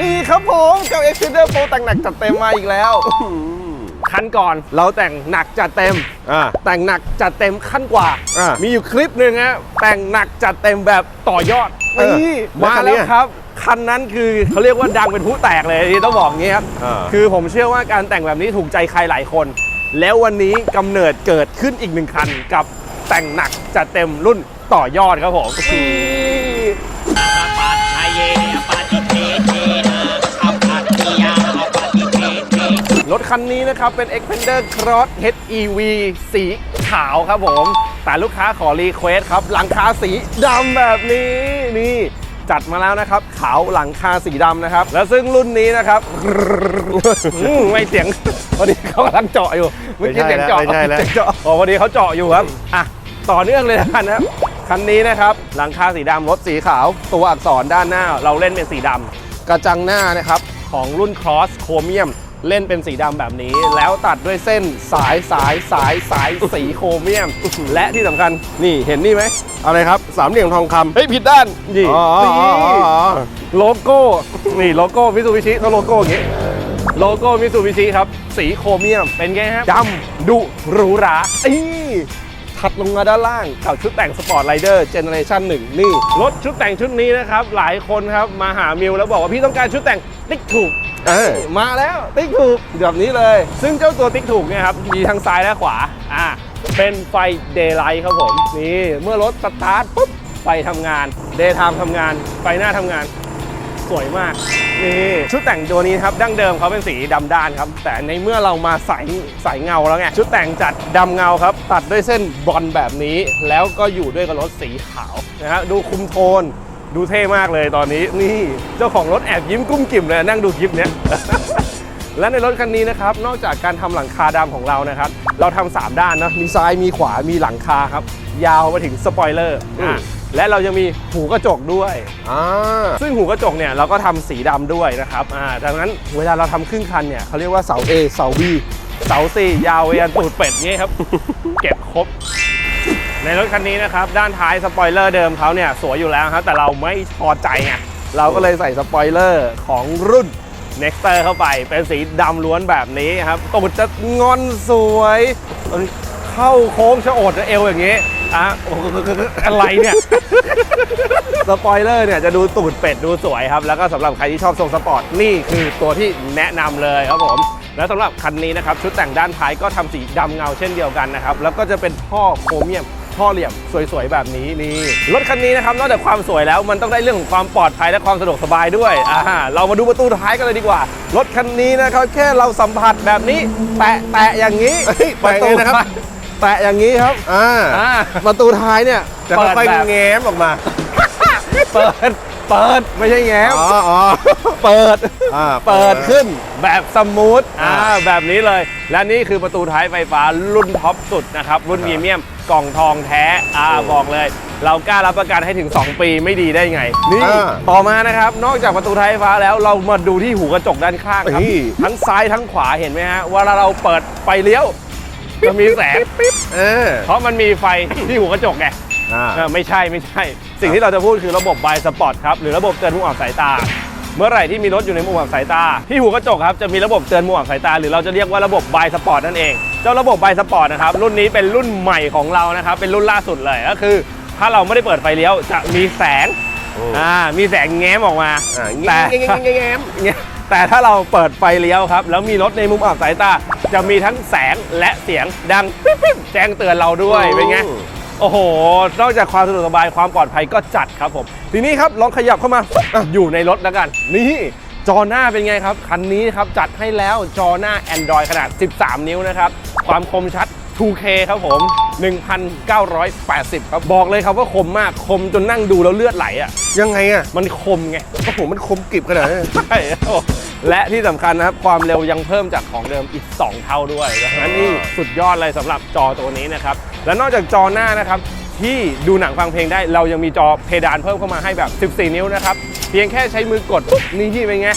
นี่ครับผมกับ Extender Pro แต่งหนักจัดเต็มมาอีกแล้วคันก่อนเราแต่งหนักจัดเต็มอ่าแต่งหนักจัดเต็มขั้นกว่าอ่ามีมีอยู่คลิปหนึ่งฮะแต่งหนักจัดเต็มแบบต่อยอดเออนี่แล้วมาคันแล้นี้วครับคันนั้นคือเขาเรียกว่าดังเป็นผู้แตกเลยที่ต้องบอกงี้ครับอ่าคือผมเชื่อว่าการแต่งแบบนี้ถูกใจใครหลายคน แล้ววันนี้กำเนิดเกิดขึ้นอีกหนึ่งคันกับแต่งหนักจัดเต็มรุ่นต่อยอดครับผมปัดชายเย รถคันนี้นะครับ เป็น Xpander Cross HEV สีขาวครับผม แต่ลูกค้าขอรีเควสครับ หลังคาสีดำแบบนี้นี่จัดมาแล้วนะครับ ขาวหลังคาสีดำนะครับ แล้วซึ่งรุ่นนี้นะครับอืมไม่เสียงพอดีเขากำลังเจาะอยู่เมื่อกี้เสียงเจาะไม่ใช่แล้วเสียงเจาะอ๋อพอดีเขาเจาะอยู่ครับอะต่อเนื่องเลยนะนะครับคันนี้นะครับหลังคาสีดำรถสีขาว ตัวอักษรด้านหน้า เราเล่นเป็นสีดำกระจังหน้านะครับของรุ่น Cross Chromium เล่นเป็นสีดำแบบนี้ แล้วตัดด้วยเส้นสายสายสายสายสีโครเมียม และที่สำคัญนี่เห็นนี่ไหมอะไรครับสามเหลี่ยมทองคำเฮ้ยผิดด้านนี่อ๋ออ๋ออ๋ออ๋อโลโก้นี่โลโก้มิซูบิชิต้องโลโก้อย่างงี้โลโก้มิซูบิชิครับสีโครเมียมเป็นไงครับดำดุหรูหราอีถัดลงมาด้านล่างกับชุดแต่งสปอร์ตไรเดอร์เจเนอเรชันหนึ่งนี่รถชุดแต่งชุดนี้นะครับ หลายคนครับมาหามิวแล้วบอกว่าพี่ต้องการชุดแต่งติ๊กถูก เออ มาแล้วติ๊กถูกแบบนี้เลย ซึ่งเจ้าตัวติ๊กถูกเนี่ยครับมีทั้งซ้ายและขวาอ่าเป็นไฟเดย์ไลท์ครับผมนี่เมื่อรถสตาร์ทปุ๊บไฟทำงานเดย์ไทม์ทำงาน ไฟหน้าทำงาน สวยมากนี่ชุดแต่งตัวนี้ครับดั้งเดิมเขาเป็นสีดำด้านครับ แต่ในเมื่อเรามาใสใสเงาแล้วไงชุดแต่งจัดดำเงาครับ ตัดด้วยเส้นบอลแบบนี้ แล้วก็อยู่ด้วยกับรถสีขาวนะฮะดูคุมโทน ดูเท่มากเลยตอนนี้นี่เจ้าของรถแอบยิ้มกุ้มกิ่มเลยนั่งดูคลิปเนี้ย และในรถคันนี้นะครับนอกจากการทำหลังคาดำของเรานะครับ เราทำสามด้านนะมีซ้ายมีขวามีหลังคาครับ ยาวมาถึงสปอยเลอร์อืมอะและเรายังมีหูกระจกด้วยอ่าซึ่งหูกระจกเนี่ยเราก็ทำสีดำด้วยนะครับอ่าดังนั้นเวลาเราทำครึ่งคันเนี่ยเขาเรียกว่าเสา A เสา B เสา C ยาวไปยันตูดเป็ดเงี้ยครับ เก็บครบ ในรถคันนี้นะครับ ด้านท้ายสปอยเลอร์เดิมเขาเนี่ยสวยอยู่แล้วครับแต่เราไม่พอใจไงเราก็เลยใส่สปอยเลอร์ของรุ่น Nexter เข้าไปเป็นสีดำล้วนแบบนี้ครับตูดจะงอนสวยเอ้ยเข้าโค้งชะโอดเอวอย่างนี้อะโอ้โหอะไรเนี่ยสปอยเลอร์เนี่ยจะดูตูดเป็ดดูสวยครับ แล้วก็สำหรับใครที่ชอบทรงสปอร์ต นี่คือตัวที่แนะนำเลยครับผม แล้วสำหรับคันนี้นะครับ ชุดแต่งด้านท้ายก็ทำสีดำเงาเช่นเดียวกันนะครับ แล้วก็จะเป็นท่อโครเมียม ท่อเหลี่ยมสวยๆแบบนี้นี่รถคันนี้นะครับนอกจากความสวยแล้วมันต้องได้เรื่องของความปลอดภัยและความสะดวกสบายด้วยอ่าเรามาดูประตูท้ายกันเลยดีกว่า รถคันนี้นะครับแค่เราสัมผัสแบบนี้ แตะแตะอย่างนี้เฮ้ยแตะไงนะครับแตะอย่างนี้ครับอ่าอ่าประตูท้ายเนี่ยจะเปิดค่อยแบบๆแง้มออกมาเปิดเปิดไม่ใช่แง้มอ๋ออ๋อเปิดอ่าเปิดขึ้นแบบสมูทอ่าอ่าแบบนี้เลย และนี่คือประตูท้ายไฟฟ้ารุ่นท็อปสุดนะครับ รุ่นพรีเมียม กล่องทองแท้อ่าบอกเลย เรากล้ารับประกันให้ถึง 2 ปีไม่ดีได้ไง นี่อ่าต่อมานะครับ นอกจากประตูท้ายไฟฟ้าแล้วเรามาดูที่หูกระจกด้านข้างครับนี่ทั้งซ้ายทั้งขวาเห็นไหมฮะเวลาเราเปิดไฟเลี้ยวจะมีแสงเออเพราะมันมีไฟที่หูกระจกไง อ่า เออไม่ใช่ไม่ใช่ สิ่งที่เราจะพูดคือระบบบายสปอร์ตครับ หรือระบบเตือนมุมอับสายตา เมื่อไหร่ที่มีรถอยู่ในมุมอับสายตา ที่หูกระจกครับจะมีระบบเตือนมุมอับสายตา หรือเราจะเรียกว่าระบบบายสปอร์ตนั่นเองเจ้าระบบบายสปอร์ตนะครับรุ่นนี้เป็นรุ่นใหม่ของเรานะครับเป็นรุ่นล่าสุดเลยก็คือ ถ้าเราไม่ได้เปิดไฟเลี้ยวจะมีแสงโอ้ อ่ามีแสงแง้มออกมาอ่าแต่ แง้มแง้มแง้มเงี้ยแต่ถ้าเราเปิดไฟเลี้ยวครับ แล้วมีรถในมุมอับสายตา จะมีทั้งแสงและเสียงดังปิ๊บปิ๊บแจ้งเตือนเราด้วยเป็นไง โอ้โห นอกจากความสะดวกสบายความปลอดภัยก็จัดครับผม ทีนี้ครับลองขยับเข้ามาอะอยู่ในรถแล้วกัน นี่จอหน้าเป็นไงครับ คันนี้ครับจัดให้แล้วจอหน้า Android ขนาด 13 นิ้วนะครับ ความคมชัด 2K ครับผม 1,980 ครับ บอกเลยครับว่าคมมาก คมจนนั่งดูแล้วเลือดไหลอะ ยังไงอะมันคมไงโอ้โหมันคมกริบขนาดนั้น ใช่ครับผมและที่สำคัญนะครับ ความเร็วยังเพิ่มจากของเดิมอีก 2 เท่าด้วยดังนั้นนี่สุดยอดเลยสำหรับจอตัวนี้นะครับ และนอกจากจอหน้านะครับ ที่ดูหนังฟังเพลงได้เรายังมีจอเพดานเพิ่มเข้ามาให้แบบ 14 นิ้วนะครับ เพียงแค่ใช้มือกดปุ๊บนี่ที่เป็นไง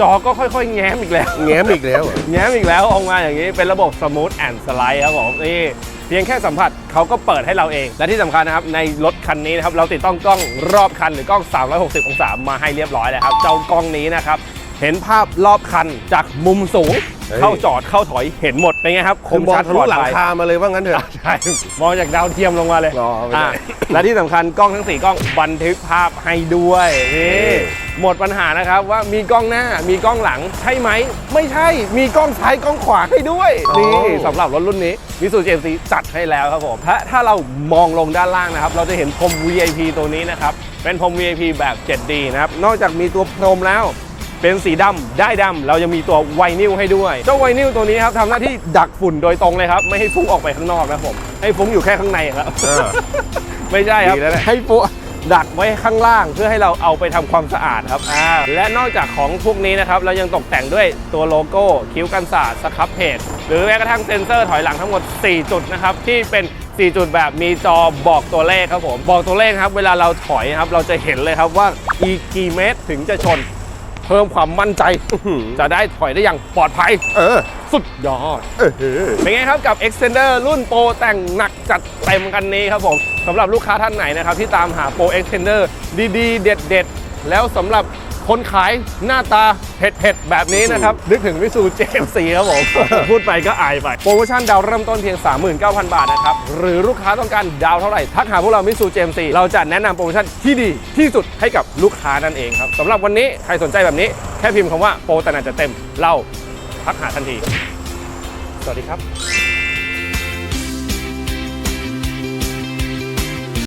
จอก็ค่อยๆ แง้มอีกแล้ว แง้มอีกแล้วเหรอแง้มอีกแล้วออกมาอย่างนี้เป็นระบบ Smooth and Slide ครับผมนี่เพียงแค่สัมผัสเขาก็เปิดให้เราเอง และที่สำคัญนะครับ ในรถคันนี้นะครับ เราติดต้องกล้องรอบคันหรือกล้อง 360 องศามาให้เรียบร้อยแล้วครับ เจ้ากล้องนี้นะครับ เห็นภาพรอบคันจากมุมสูงเฮ้ยเข้าจอดเข้าถอยเห็นหมดเป็นไงครับคคือมมองชัดทะปลุลอดหลังภัยคามาเลยว่างั้นเถอะใช่มองจากดาวเทียมลงมาเลยอ๋อไม่ได้อะและที่สำคัญกล้องทั้ง 4 กล้องบันทึกภาพให้ด้วยนี่เออ หมดปัญหานะครับว่ามีกล้องหน้ามีกล้องหลังใช่ไหม ไม่ใช่มีกล้องซ้ายกล้องขวาให้ด้วย นี่สำหรับรถรุ่นนี้มิสูเจมซีจัดให้แล้วครับผมถ้าถ้าเรามองลงด้านล่างนะครับ เราจะเห็นพรม VIP ตัวนี้นะครับ เป็นพรม VIP แบบ 7D นะครับ นอกจากมีตัวพรมแล้วเป็นสีดำได้ดำเรายังมีตัวไวนิลให้ด้วย เจ้าไวนิลตัวนี้ครับทำหน้าที่ดักฝุ่นโดยตรงเลยครับ ไม่ให้ฟุ้งออกไปข้างนอกนะครับผม ให้ฟุ้งอยู่แค่ข้างในครับเออไม่ใช่ครับดีแล้วแหละให้ฟุ้ง ดักไว้ข้างล่างเพื่อให้เราเอาไปทำความสะอาดครับอ่าและนอกจากของพวกนี้นะครับ เรายังตกแต่งด้วยตัวโลโก้ คิ้วกันสาสตร์สครับเพจหรือแม้กระทั่งเซ็นเซอร์ถอยหลังทั้งหมด 4 จุดนะครับ ที่เป็น 4 จุดแบบมีจอบอกตัวเลขครับผม บอกตัวเลขครับ เวลาเราถอยครับ เราจะเห็นเลยครับว่าอีกกี่เมตรถึงจะชน เพิ่มความมั่นใจ จะได้ถอยได้อย่างปลอดภัย เออ สุดยอดเออเออเป็นไงครับกับ Extender รุ่นโปรแต่งหนักจัดเต็มกันนี้ครับผมสำหรับลูกค้าท่านไหนนะครับที่ตามหาโปร Extender ดีๆ เด็ด ๆ แล้วสำหรับ คนขายหน้าตาเผ็ดๆ แบบนี้นะครับ นึกถึงวิสูเจมซีครับผม พูดไปก็อายไป โปรโมชั่นดาวเริ่มต้นเพียง 39,000 บาทนะครับ หรือลูกค้าต้องการดาวเท่าไหร่ ทักหาพวกเรามิสูเจมซีเราจะแนะนำโปรโมชั่นที่ดีที่สุดให้กับลูกค้านั่นเองครับสำหรับวันนี้ใครสนใจแบบนี้แค่พิมพ์คำว่าโปรแต่หนาจะเต็มเราทักหาทันที สวัสดีครับ